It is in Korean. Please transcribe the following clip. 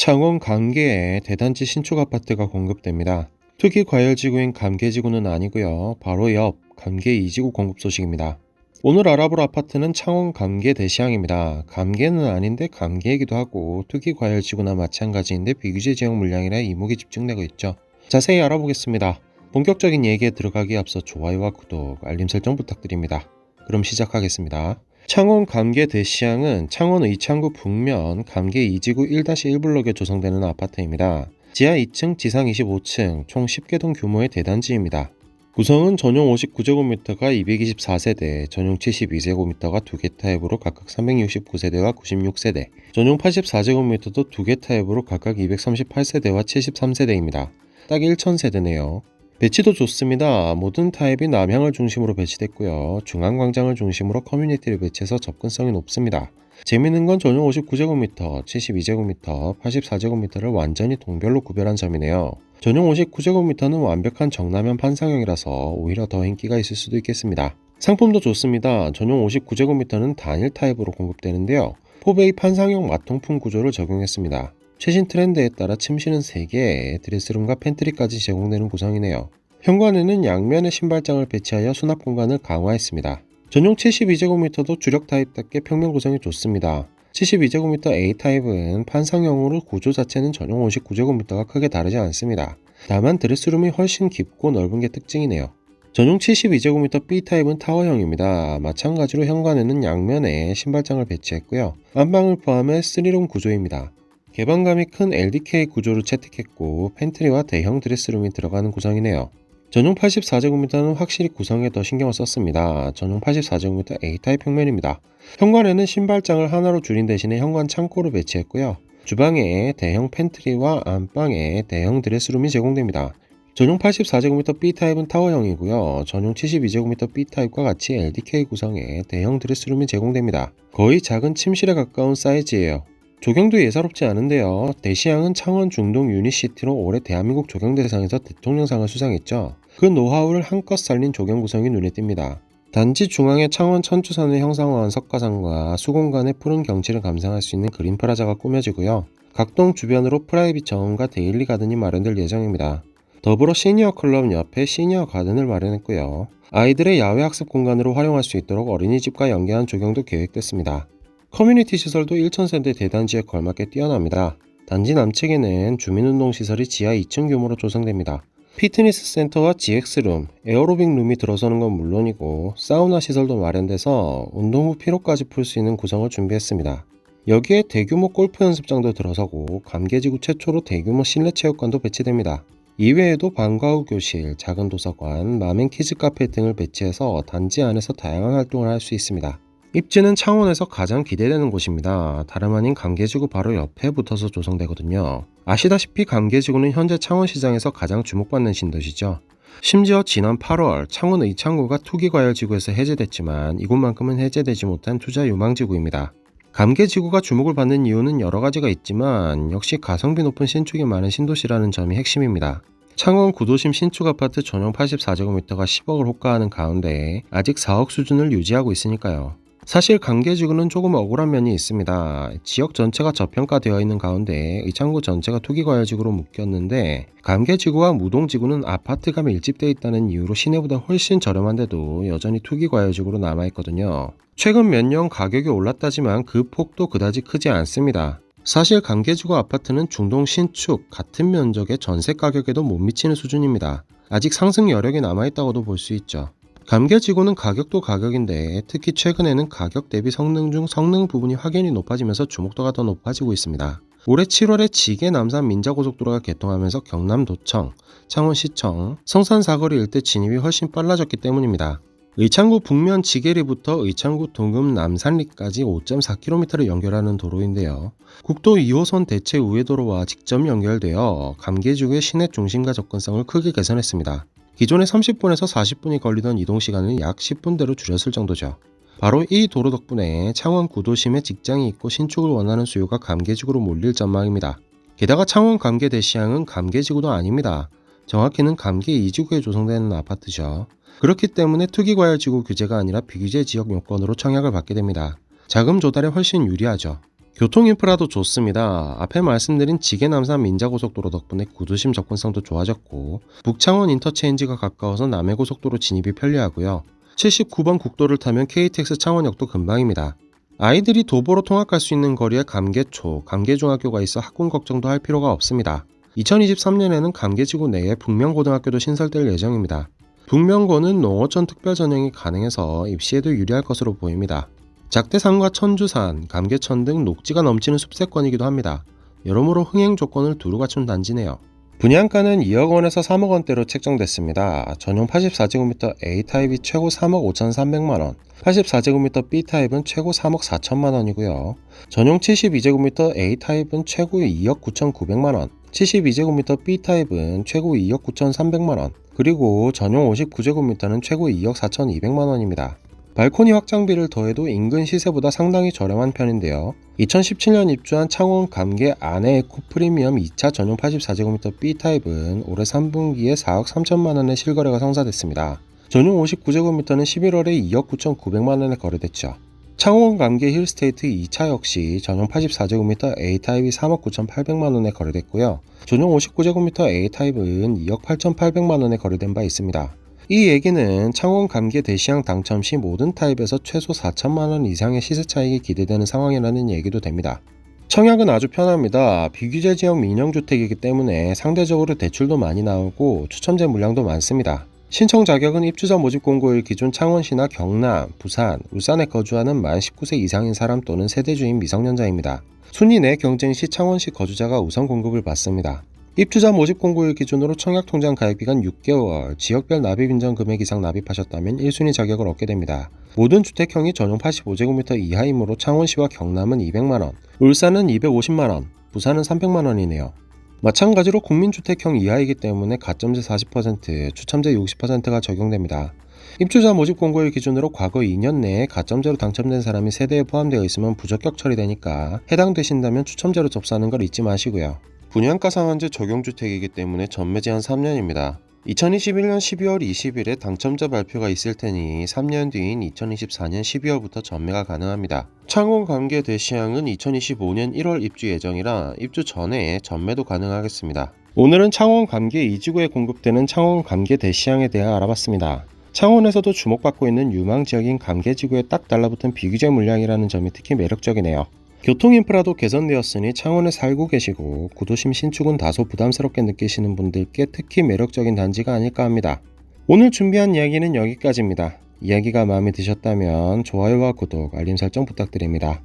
창원 감계에 대단지 신축 아파트가 공급됩니다. 투기 과열지구인 감계지구는 아니고요. 바로 옆 감계 2지구 공급 소식입니다. 오늘 알아볼 아파트는 창원 감계 대시항입니다. 감계는 아닌데 감계이기도 하고 투기 과열지구나 마찬가지인데 비규제 지역 물량이라 이목이 집중되고 있죠. 자세히 알아보겠습니다. 본격적인 얘기에 들어가기 앞서 좋아요와 구독, 알림 설정 부탁드립니다. 그럼 시작하겠습니다. 창원 감계 대시항은 창원 의창구 북면 감계 2지구 1-1블록에 조성되는 아파트입니다. 지하 2층, 지상 25층, 총 10개 동 규모의 대단지입니다. 구성은 전용 59제곱미터가 224세대, 전용 72제곱미터가 2개 타입으로 각각 369세대와 96세대, 전용 84제곱미터도 2개 타입으로 각각 238세대와 73세대입니다. 딱 1,000세대네요. 배치도 좋습니다. 모든 타입이 남향을 중심으로 배치됐고요. 중앙광장을 중심으로 커뮤니티를 배치해서 접근성이 높습니다. 재미있는 건 전용 59제곱미터, 72제곱미터, 84제곱미터를 완전히 동별로 구별한 점이네요. 전용 59제곱미터는 완벽한 정남현 판상형이라서 오히려 더 인기가 있을 수도 있겠습니다. 상품도 좋습니다. 전용 59제곱미터는 단일 타입으로 공급되는데요. 포베이 판상형 마통풍 구조를 적용했습니다. 최신 트렌드에 따라 침실은 3개, 드레스룸과 팬트리까지 제공되는 구성이네요. 현관에는 양면에 신발장을 배치하여 수납 공간을 강화했습니다. 전용 72제곱미터도 주력 타입답게 평면 구성이 좋습니다. 72제곱미터 A 타입은 판상형으로 구조 자체는 전용 59제곱미터가 크게 다르지 않습니다. 다만 드레스룸이 훨씬 깊고 넓은 게 특징이네요. 전용 72제곱미터 B 타입은 타워형입니다. 마찬가지로 현관에는 양면에 신발장을 배치했고요. 안방을 포함해 3룸 구조입니다. 개방감이 큰 LDK 구조를 채택했고 팬트리와 대형 드레스룸이 들어가는 구성이네요. 전용 84제곱미터는 확실히 구성에 더 신경을 썼습니다. 전용 84제곱미터 A타입 평면입니다. 현관에는 신발장을 하나로 줄인 대신에 현관 창고를 배치했고요. 주방에 대형 팬트리와 안방에 대형 드레스룸이 제공됩니다. 전용 84제곱미터 B타입은 타워형이고요. 전용 72제곱미터 B타입과 같이 LDK 구성에 대형 드레스룸이 제공됩니다. 거의 작은 침실에 가까운 사이즈예요. 조경도 예사롭지 않은데요. 대시양은 창원 중동 유니시티로 올해 대한민국 조경대상에서 대통령상을 수상했죠. 그 노하우를 한껏 살린 조경 구성이 눈에 띕니다. 단지 중앙에 창원 천주산을 형상화한 석가상과 수공간의 푸른 경치를 감상할 수 있는 그린 프라자가 꾸며지고요. 각동 주변으로 프라이빗 정원과 데일리 가든이 마련될 예정입니다. 더불어 시니어 클럽 옆에 시니어 가든을 마련했고요. 아이들의 야외 학습 공간으로 활용할 수 있도록 어린이집과 연계한 조경도 계획됐습니다. 커뮤니티 시설도 1,000세대 대단지에 걸맞게 뛰어납니다. 단지 남측에는 주민운동시설이 지하 2층 규모로 조성됩니다. 피트니스 센터와 GX룸, 에어로빅 룸이 들어서는 건 물론이고 사우나 시설도 마련돼서 운동 후 피로까지 풀 수 있는 구성을 준비했습니다. 여기에 대규모 골프 연습장도 들어서고 감계지구 최초로 대규모 실내 체육관도 배치됩니다. 이외에도 방과 후 교실, 작은 도서관, 마멘 키즈 카페 등을 배치해서 단지 안에서 다양한 활동을 할 수 있습니다. 입지는 창원에서 가장 기대되는 곳입니다. 다름 아닌 감계지구 바로 옆에 붙어서 조성되거든요. 아시다시피 감계지구는 현재 창원시장에서 가장 주목받는 신도시죠. 심지어 지난 8월 창원 의창구가 투기과열지구에서 해제됐지만 이곳만큼은 해제되지 못한 투자 유망지구입니다. 감계지구가 주목을 받는 이유는 여러 가지가 있지만 역시 가성비 높은 신축이 많은 신도시라는 점이 핵심입니다. 창원 구도심 신축 아파트 전용 84제곱미터가 10억을 호가하는 가운데 아직 4억 수준을 유지하고 있으니까요. 사실 감계지구는 조금 억울한 면이 있습니다. 지역 전체가 저평가되어 있는 가운데 의창구 전체가 투기과열지구로 묶였는데 감계지구와 무동지구는 아파트가 밀집되어 있다는 이유로 시내보다 훨씬 저렴한데도 여전히 투기과열지구로 남아있거든요. 최근 몇 년 가격이 올랐다지만 그 폭도 그다지 크지 않습니다. 사실 감계지구 아파트는 중동 신축 같은 면적의 전세 가격에도 못 미치는 수준입니다. 아직 상승 여력이 남아있다고도 볼 수 있죠. 감계지구는 가격도 가격인데 특히 최근에는 가격 대비 성능 중 성능 부분이 확연히 높아지면서 주목도가 더 높아지고 있습니다. 올해 7월에 지계 남산 민자고속도로가 개통하면서 경남도청, 창원시청, 성산 사거리 일대 진입이 훨씬 빨라졌기 때문입니다. 의창구 북면 지계리부터 의창구 동금 남산리까지 5.4km를 연결하는 도로인데요. 국도 2호선 대체 우회도로와 직접 연결되어 감계지구의 시내 중심과 접근성을 크게 개선했습니다. 기존에 30분에서 40분이 걸리던 이동 시간을 약 10분대로 줄였을 정도죠. 바로 이 도로 덕분에 창원 구도심에 직장이 있고 신축을 원하는 수요가 감계지구로 몰릴 전망입니다. 게다가 창원 감계 대시항은 감계지구도 아닙니다. 정확히는 감계 2지구에 조성되는 아파트죠. 그렇기 때문에 투기과열지구 규제가 아니라 비규제 지역 요건으로 청약을 받게 됩니다. 자금 조달에 훨씬 유리하죠. 교통 인프라도 좋습니다. 앞에 말씀드린 지계 남산 민자고속도로 덕분에 구도심 접근성도 좋아졌고 북창원 인터체인지가 가까워서 남해고속도로 진입이 편리하고요. 79번 국도를 타면 KTX 창원역도 금방입니다. 아이들이 도보로 통학할 수 있는 거리에 감계초, 감계중학교가 있어 학군 걱정도 할 필요가 없습니다. 2023년에는 감계지구 내에 북명고등학교도 신설될 예정입니다. 북명고는 농어촌 특별 전형이 가능해서 입시에도 유리할 것으로 보입니다. 작대산과 천주산, 감계천 등 녹지가 넘치는 숲세권이기도 합니다. 여러모로 흥행 조건을 두루 갖춘 단지네요. 분양가는 2억 원에서 3억 원대로 책정됐습니다. 전용 84제곱미터 A타입이 최고 3억 5,300만 원, 84제곱미터 B타입은 최고 3억 4천만 원이고요. 전용 72제곱미터 A타입은 최고 2억 9,900만 원, 72제곱미터 B타입은 최고 2억 9,300만 원, 그리고 전용 59제곱미터는 최고 2억 4,200만 원입니다. 발코니 확장비를 더해도 인근 시세보다 상당히 저렴한 편인데요. 2017년 입주한 창원 감계 아내 에코 프리미엄 2차 전용 84제곱미터 B타입은 올해 3분기에 4억 3천만 원의 실거래가 성사됐습니다. 전용 59제곱미터는 11월에 2억 9,900만 원에 거래됐죠. 창원 감계 힐스테이트 2차 역시 전용 84제곱미터 A타입이 3억 9,800만 원에 거래됐고요. 전용 59제곱미터 A타입은 2억 8,800만 원에 거래된 바 있습니다. 이 얘기는 창원 감계 대시양 당첨 시 모든 타입에서 최소 4천만 원 이상의 시세 차익이 기대되는 상황이라는 얘기도 됩니다. 청약은 아주 편합니다. 비규제 지역 민영주택이기 때문에 상대적으로 대출도 많이 나오고 추첨제 물량도 많습니다. 신청 자격은 입주자 모집 공고일 기준 창원시나 경남, 부산, 울산에 거주하는 만 19세 이상인 사람 또는 세대주인 미성년자입니다. 순위 내 경쟁 시 창원시 거주자가 우선 공급을 받습니다. 입주자 모집 공고일 기준으로 청약 통장 가입 기간 6개월, 지역별 납입 인정 금액 이상 납입하셨다면 1순위 자격을 얻게 됩니다. 모든 주택형이 전용 85제곱미터 이하이므로 창원시와 경남은 200만원, 울산은 250만원, 부산은 300만원이네요. 마찬가지로 국민주택형 이하이기 때문에 가점제 40%, 추첨제 60%가 적용됩니다. 입주자 모집 공고일 기준으로 과거 2년 내에 가점제로 당첨된 사람이 세대에 포함되어 있으면 부적격 처리되니까 해당되신다면 추첨제로 접수하는 걸 잊지 마시고요. 분양가 상한제 적용 주택이기 때문에 전매 제한 3년입니다. 2021년 12월 20일에 당첨자 발표가 있을 테니 3년 뒤인 2024년 12월부터 전매가 가능합니다. 창원 감계 대시양은 2025년 1월 입주 예정이라 입주 전에 전매도 가능하겠습니다. 오늘은 창원 감계 2지구에 공급되는 창원 감계 대시양에 대해 알아봤습니다. 창원에서도 주목받고 있는 유망 지역인 감계 지구에 딱 달라붙은 비규제 물량이라는 점이 특히 매력적이네요. 교통 인프라도 개선되었으니 창원에 살고 계시고 구도심 신축은 다소 부담스럽게 느끼시는 분들께 특히 매력적인 단지가 아닐까 합니다. 오늘 준비한 이야기는 여기까지입니다. 이야기가 마음에 드셨다면 좋아요와 구독, 알림 설정 부탁드립니다.